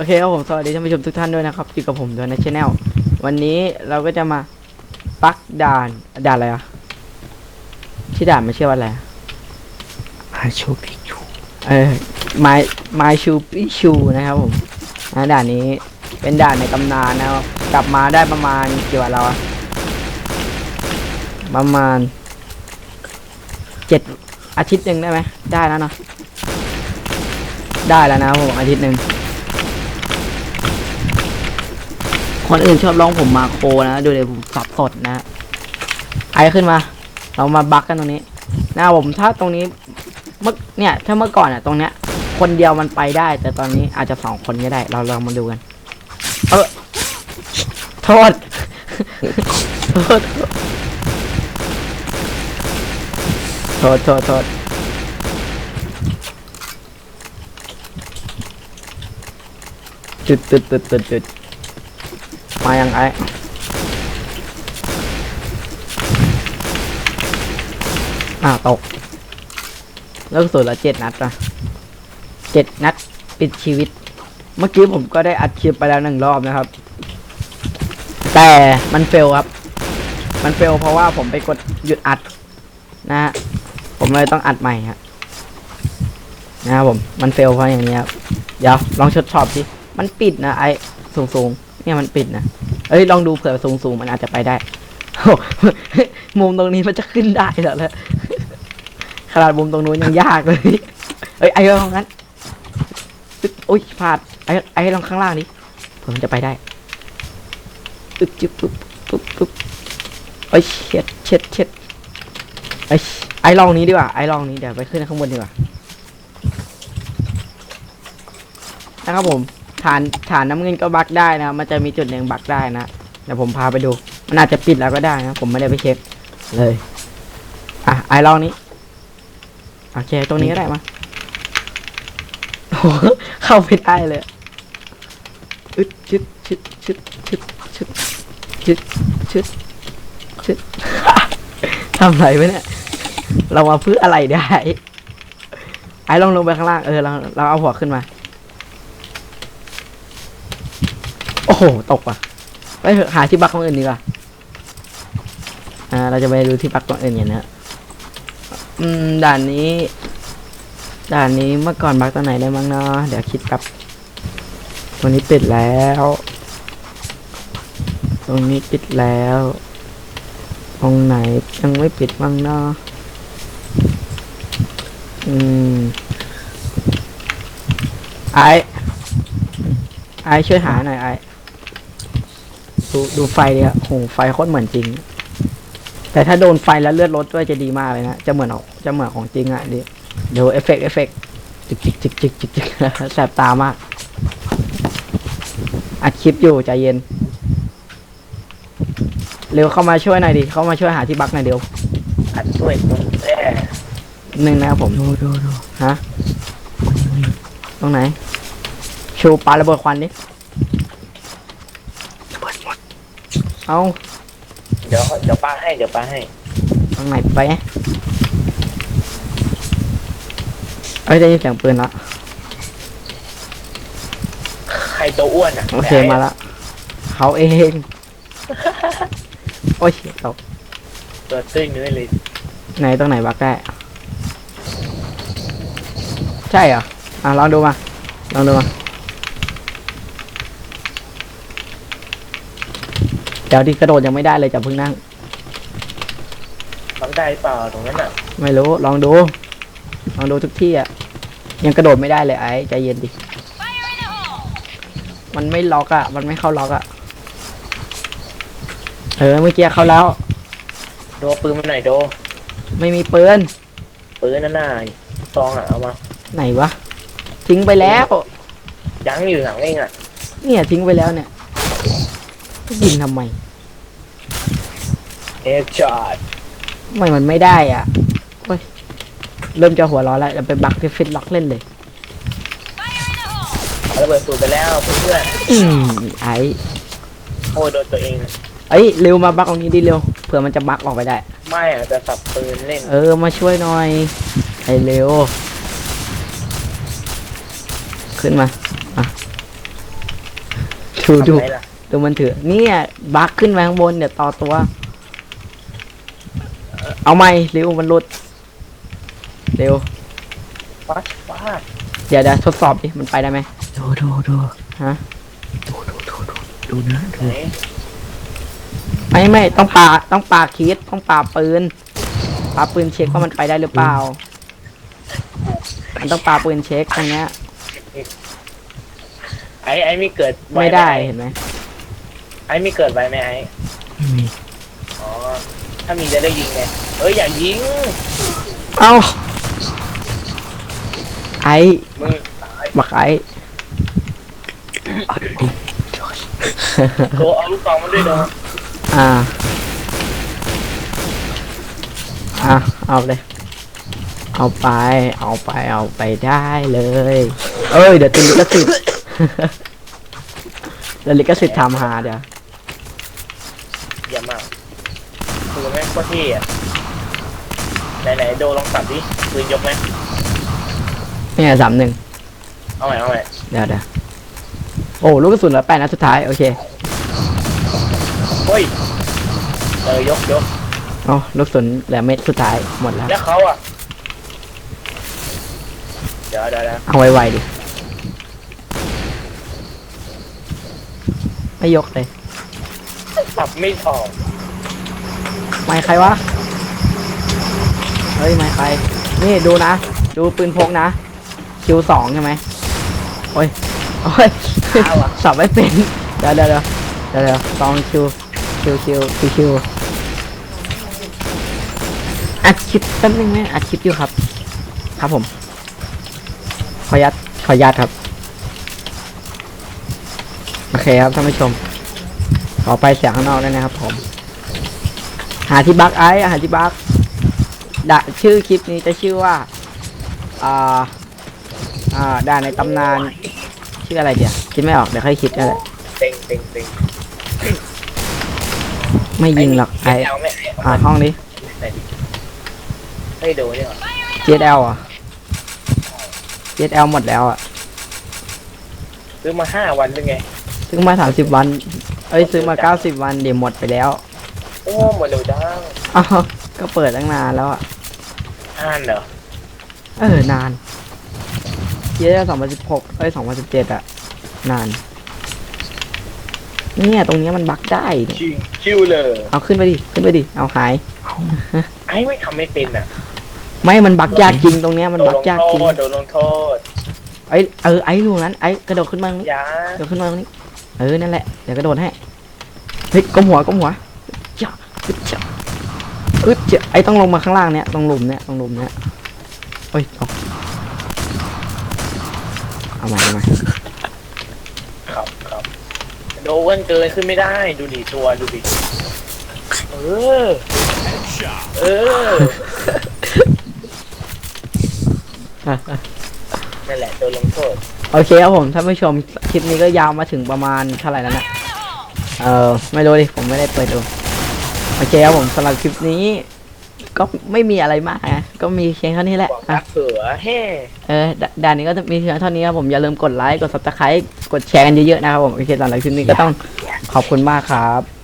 โอเคครับผมสวัสดีท่านผู้ชมทุกท่านด้วยนะครับอยู่กับผมด้วยในช anel วันนี้เราก็จะมาปักด่านด่านอะไรอะที่ด่านไม่ใช่ว่าอะไรอะอาชูพิชูเออไม้ไม้ชูปิชูนะครับผมนะด่านนี้เป็นด่านในตำนานนะครับกลับมาได้ประมาณกี่วันแล้วอะประมาณเจ็ดอาทิตย์หนึ่งได้ไหมได้แล้วเนาะได้แล้วนะครับผมอาทิตย์หนึ่ง คนอื่นชอบร้องผมมาโคนะ ดูเลยผมสับสดนะ ไอขึ้นมา เรามาบักกันตรงนี้นะผมถ้าตรงนี้เมื่อเนี่ย ถ้าเมื่อก่อนอะตรงเนี้ย คนเดียวมันไปได้ แต่ตอนนี้อาจจะสองคนก็ได้ เราลองมาดูกัน เออโทษโทษโทษโทษโทษจุดจุดจุดจุดจุด มายังไออ่าตกแล้วสุดละเจ็ดนัดนะเจ็ดนัดปิดชีวิต เมื่อกี้ผมก็ได้อัดคลิปไปแล้วหนึ่งรอบนะครับ แต่มันเฟลครับ มันเฟลเพราะว่าผมไปกดหยุดอัด นะฮะผมเลยต้องอัดใหม่ฮะนะครับผมมันเฟลเพราะอย่างนี้ครับเดี๋ยวลองชดสอบสิมันปิดนะไอสูงสูงๆเนี่ยมันปิดนะ เอ้ยลองดูเผื่อสูงสูงๆมันอาจจะไปได้โอ้มุมตรงนี้มันจะขึ้นได้เหรอแล้วขนาดมุมตรงนู้นยังยากเลยเอ้ยไอ้ลองนั้นตึ๊ดโอ้ยพลาดไอ้ไอ้ลองข้างล่างดิเผื่อมันจะไปได้ตึ๊บจิ๊บปุ๊บปุ๊บปุ๊บเอ้ยเช็ดเช็ดเช็ดไอ้ยไอ้ลองนี้ดีกว่าไอ้ลองนี้เดี๋ยวไปขึ้นข้างบนดีกว่านะครับผม ฐานฐานน้ำเงินก็บักได้นะ มันจะมีจุดหนึ่งบักได้นะเดี๋ยวผมพาไปดู มันอาจจะปิดแล้วก็ได้นะ ผมไม่ได้ไปเช็คเลย อะไอลองนี้โอเคตรงนี้ก็ได้มาโอ้โหเข้าไปได้เลยอึดชึดชึดชึดชึดชึดชึดชึดชึดทำไรไว้เนี่ยเรามาเพื่ออะไรได้ ไอลองลงไปข้างล่างเออเราเราเอาหัวขึ้นมา โอ้โห ตกว่ะ ไปหาที่บักของอื่นดีกว่า อ่า เราจะไปดูที่บักของอื่นกันนะอืม ด่านนี้ ด่านนี้เมื่อก่อนบักตรงไหนได้บ้างเนาะ เดี๋ยวคิดกับ ตรงนี้ปิดแล้ว ตรงนี้ปิดแล้ว ตรงไหนยังไม่ปิดบ้างเนาะ อืม ไอไอช่วยหาหน่อยไอ ดูดูไฟเลยอะโหไฟโคตรเหมือนจริง แต่ถ้าโดนไฟแล้วเลือดลดด้วยจะดีมากเลยนะ จะเหมือนของจะเหมือนของจริงอะดิเดี๋ยวเอฟเฟกต์เอฟเฟกต์จิกจิกจิกจิกจิกจิกแสบตามาก อัดคลิปอยู่ใจเย็น เร็วเข้ามาช่วยหน่อยดิ เข้ามาช่วยหาที่บั๊กหน่อยเดียวอัดด้วยคนแอ่หนึ่งนะครับผมดูดูดูฮะ ตรงไหน ชูปลาระเบิดควันดิ ระเบิดหมด เอาเดี๋ยวเดี๋ยวป้าให้เดี๋ยวป้าให้ตรงไหนไปไงเอ้ยได้ยินเสียงปืนละใครตัวอ้วนอะโอเคมาละเขาเองโอ้ยตกตัวตึ้งเนื้อเลยไหนตรงไหนบักได้ใช่เหรออะลองดูมาลองดูมา เดี๋ยวที่กระโดดยังไม่ได้เลยจะเพิ่งนั่งบังได้เปล่าตรงนั้นอะไม่รู้ลองดู ลองดูทุกที่อะ ยังกระโดดไม่ได้เลยไอ้ใจเย็นดิ มันไม่ล็อกอะ มันไม่เข้าล็อกอะ เออเมื่อกี้เข้าแล้ว โดปืนมาหน่อยโดไม่มีปืนปืนนั่นน่ะซองอะเอามา ไหนวะ ทิ้งไปแล้ว ยังอยู่หลังเองอะเนี่ยทิ้งไปแล้วเนี่ยยิงทำไม เอฟช็อตทำไมมันไม่ได้อะเฮ้ยเริ่มจะหัวร้อนแล้วเดี๋ยวไปบักที่ฟิตล็อกเล่นเลย ระเบิดสูดไปแล้วเพื่อนอืมไอ้ๆโอ้ยโดนตัวเองอะเอ้ยเร็วมาบักตรงนี้ดิเร็วเผื่อมันจะบักออกไปได้ ไม่อะจะสับปืนเล่นเออมาช่วยหน่อย ไอ้เร็ว ขึ้นมาอะดูดูทำไมล่ะดูมันถือเนี่ยบักขึ้นมาข้างบนเดี๋ยวต่อตัว เอาไหมเร็วมันหลุด เร็ว วัดวัดเดี๋ยวเดี๋ยวทดสอบดิ มันไปได้ไหม ดูดูดูฮะ ดูดูดูดูดูนะไหนดูไม่ไม่ต้องปาต้องปาคิดต้องปาปืนปาปืนเช็คว่ามันไปได้หรือเปล่า มันต้องปาปืนเช็คตรงเนี้ย ไอ้ไอ้ไม่เกิดวไม่ได้หเห็นไหมไอ้ไม่เกิดไวไหมไอ้ไม่มีอ๋อ ถ้ามีจะได้ยิงไงเอ้ยอย่ายิงเอ้าไอ้มึงตายบักไอ้เอาดูโดเอาลูกซองมันด้วยโดอ่า อะ เอาเลย เอาไป เอาไป เอาไปได้เลย เอ้ย เดี๋ยวติดลิขสิทธิ์ เดี๋ยวลิขสิทธิ์ทำหาเดี๋ยว เยี่ยมมาก คือแม่งโคตรเท่อะไหนไหนๆโดลองสับดิปืนยกไหมนี่ไงสามหนึ่งเอาใหม่เอาใหม่เดี๋ยวเดี๋ยวโอ้ลูกกระสุนเหลือแปดนัดสุดท้ายโอเคเฮ้ยเออยกยกเอาลูกกระสุนเหลือเม็ดสุดท้ายหมดแล้ว แล้วเขาอะเดี๋ยวเดี๋ยวเดี๋ยวเอาไวๆดิไม่ยกเลยสับไม่ออก ไม่ใครวะ เฮ้ยไม่ใคร นี่ดูนะ ดูปืนพกนะ คิวสองใช่ไหมโอ้ยโอ้ยเอาอะสับไม่เป็นเดี๋ยวเดี๋ยวเดี๋ยวเดี๋ยวเดี๋ยวสองคิวคิวคิวคิวคิวอัดคลิปแป๊บนึงไหมอัดคลิปอยู่ครับ ครับผม ขออนุญาตขออนุญาตครับ โอเคครับท่านผู้ชม ขอไปเสียงข้างนอกด้วยนะครับผม หาที่บักไอ้หาที่บักดะชื่อคลิปนี้จะชื่อว่า อ่า อ่าด่านในตำนาน ชื่ออะไรเดี๋ยวคิดไม่ออกเดี๋ยวค่อยคิดก็ได้เต็งเต็งเต็งไม่ยิงหรอกไอ้เอาไม่ไอ้อ่าห้องนี้ไหนดิให้ดูเนี่ยเหรอ GSL อะ GSL หมดแล้วอะซื้อมาห้าวันเป็นไง ซื้อมาสามสิบวัน เอ้ยซื้อมาเก้าสิบวันเดี๋ยวหมดไปแล้วโอ้หมดเร็วจังอ้าวก็เปิดตั้งนานแล้วอะ อ่านเหรอเออนาน GSL สองพันสิบหกเอ้ยสองพันสิบเจ็ดอะนาน เนี่ยตรงเนี้ยมันบักได้เนี่ยชิวชิวเลยเอาขึ้นไปดิขึ้นไปดิเอาหาย ไอ้ไม่ทำไม่เป็นอะไม่มันบักยากจริงตรงเนี้ยมันโดนบัลกงยากโทจริงษโดนลงโทษไอ้เออไอ้ลูกนั้นไอ้กระโดดขึ้นมาตรงนี้อยากระโดดขึ้นมาตรงนี้เออนั่นแหละเดี๋ยวกระโดดให้เฮ้ยก้มหัวก้มหัวจ้าอึดจ้า อึดจ้าไอ้ต้องลงมาข้างล่างเนี้ยตรงหลุมเนี้ยตรงหลุมเนี้ยโอ้ยตกเอาใหม่เอาใหม่ครับครับโดนเกินขึ้นไม่ได้ดูดิตัวดูดิเออเออนั่นแหละโดนลงโทษโอเคครับผมท่านผู้ชมคลิปนี้ก็ยาวมาถึงประมาณเท่าไหร่แล้วนะเออไม่รู้ดิผมไม่ได้เปิดดู โอเคครับผมสำหรับคลิปนี้ ก็ไม่มีอะไรมากนะก็มีเพียงเท่านี้แหละบอกอะรักเขือแฮ่เออดด่านนี้ก็จะมีเพียงเท่านี้ครับผมอย่าลืมกดไลค์กด subscribe กดแชร์กันเยอะๆนะครับผมโอเคสำหรับคลิปนี้ก็ต้องขอบคุณมากครับ